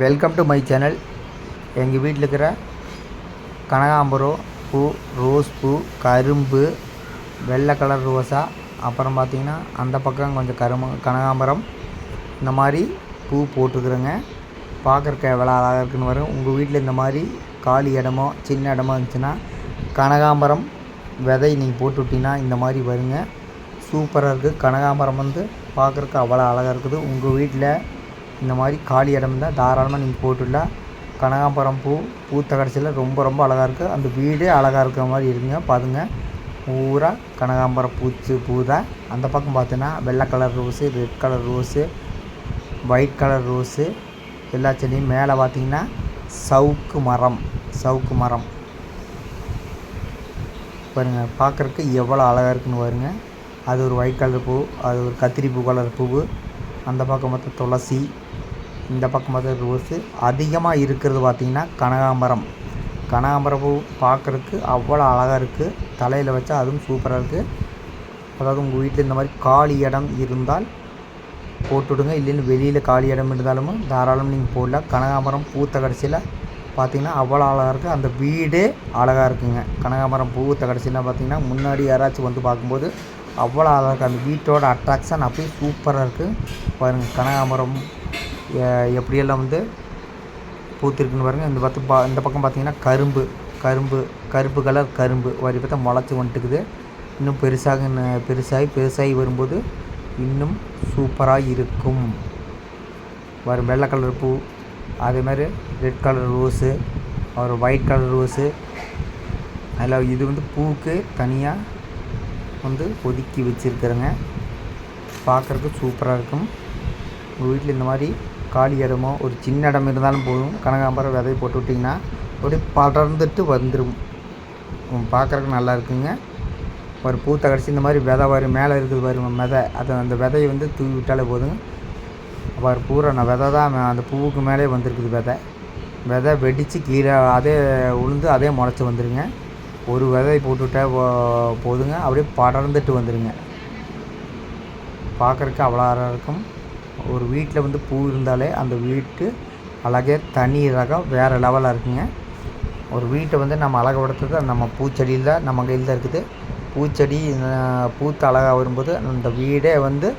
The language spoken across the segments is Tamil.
வெல்கம் டு மை சேனல் எங்கள் வீட்டில் இருக்கிற கனகாம்பரம் பூ ரோஸ் பூ கரும்பு வெள்ளை கலர் ரோஸா அப்புறம் பார்த்திங்கன்னா அந்த பக்கம் கொஞ்சம் கரும்பு கனகாம்பரம். இந்த மாதிரி பூ போட்டுக்கிறேங்க பார்க்குறக்க எவ்வளோ அழகாக இருக்குன்னு வரும் உங்கள் வீட்டில் இந்த மாதிரி காலி இடமோ சின்ன இடமோ இருந்துச்சுன்னா கனகாம்பரம் விதை நீங்கள் போட்டு விட்டிங்கன்னா இந்த மாதிரி வருங்க. சூப்பராக இருக்குது கனகாம்பரம் வந்து பார்க்குறக்கு அவ்வளோ அழகாக இருக்குது. உங்கள் வீட்டில் இந்த மாதிரி காலி இடம் இருந்தால் தாராளமாக நீங்கள் போட்டுடலாம் கனகாம்பரம் பூ பூத்த கடைசியில் ரொம்ப ரொம்ப அழகாக இருக்குது அந்த வீடே அழகாக இருக்கிற மாதிரி இருக்குங்க. பாருங்க. பூரா கனகாம்பரம் பூச்சி பூ தான் அந்த பக்கம் பார்த்தீங்கன்னா வெள்ளை colour rose red colour rose white colour rose. எல்லா செடியும் மேலே பார்த்தீங்கன்னா சவுக்கு மரம் சவுக்கு மரம். பாருங்க பார்க்குறக்கு எவ்வளோ அழகாக இருக்குன்னு பாருங்க. அது ஒரு ஒயிட் கலர் பூ அது ஒரு கத்திரி பூ கலர் பூவு. அந்த பக்கம் பார்த்தா துளசி இந்த பக்கம் பார்த்தா ரோஸு அதிகமாக இருக்கிறது பார்த்திங்கன்னா கனகாம்பரம். கனகாம்பரம் பூ பார்க்குறதுக்கு அவ்வளோ அழகாக இருக்குது தலையில் வச்சா அதுவும் சூப்பராக இருக்குது அதாவது உங்கள் வீட்டில் இந்த மாதிரி காலி இடம் இருந்தால் போட்டுவிடுங்க இல்லைன்னு வெளியில் காலி இடம் இருந்தாலும் தாராளம் நீங்கள் போடலாம். கனகாம்பரம் பூத்த கடைசியில் பார்த்திங்கன்னா அவ்வளோ அழகாக இருக்குது அந்த வீடே அழகாக இருக்குங்க. கனகாம்பரம் பூத்த கடைசியில் பார்த்திங்கன்னா முன்னாடி யாராச்சும் வந்து பார்க்கும்போது அவ்வளோ அழகாக இருக்குது அந்த வீட்டோட அட்ராக்ஷன் அப்படியே சூப்பராக இருக்குது பாருங்கள் கனகாம்பரம் எப்படியெல்லாம் வந்து பூத்திருக்குன்னு பாருங்கள் இந்த பக்கம் பா இந்த பக்கம் பார்த்தீங்கன்னா கரும்பு கரும்பு கருப்பு கலர் கரும்பு. வரி பார்த்தா முளைச்சி வந்துட்டுக்குது. இன்னும் பெருசாக பெருசாகி பெருசாகி வரும்போது இன்னும் சூப்பராக இருக்கும். வரும் வெள்ளை கலர் பூ அதே மாதிரி ரெட் கலர் ரோஸு ஒரு ஒயிட் கலர் ரோஸு அதில் இது வந்து பூவுக்கு தனியாக வந்து ஒதுக்கி வச்சுருக்குறேங்க. பார்க்குறதுக்கு சூப்பராக இருக்கும். உங்கள் வீட்டில் இந்த மாதிரி காலி இடமோ ஒரு சின்ன இடம் இருந்தாலும் போதும். கனகாம்பரம் விதை போட்டு விட்டிங்கன்னா அப்படியே படர்ந்துட்டு வந்துடும் பார்க்குறதுக்கு நல்லா இருக்குங்க. ஒரு பூத்த கடிச்சு இந்த மாதிரி விதை வரும் மேலே இருக்குது பாருங்க விதை. அது அந்த விதையை வந்து தூவி விட்டாலே போதுங்க அவர் பூரா நான் விதை தான் அந்த பூவுக்கு மேலே வந்திருக்குது விதை. விதை வெடித்து கீழே அதே உளுந்து அதே முளைச்சி வந்துடுங்க ஒரு விதை போட்டுவிட்டா போ- போதுங்க. அப்படியே படர்ந்துட்டு வந்துடுங்க பார்க்குறக்கு அவ்வளோ அழகாக இருக்கும். ஒரு வீட்டில் வந்து பூ இருந்தாலே அந்த வீட்டு அழகே தனி ரகம் வேறு லெவலாக இருக்குங்க. ஒரு வீட்டை வந்து நம்ம அழகுபடுத்துறது நம்ம பூச்செடியில் தான் நம்ம கையில் தான் இருக்குது. பூச்செடி பூத்து அழகாக வரும்போது அந்த வீடே வந்து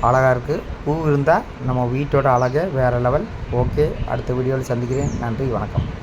அழகாக இருக்குது. பூ இருந்தால் நம்ம வீட்டோட அழகே வேறு லெவல். ஓகே அடுத்த வீடியோவில் சந்திக்கிறேன். நன்றி வணக்கம்.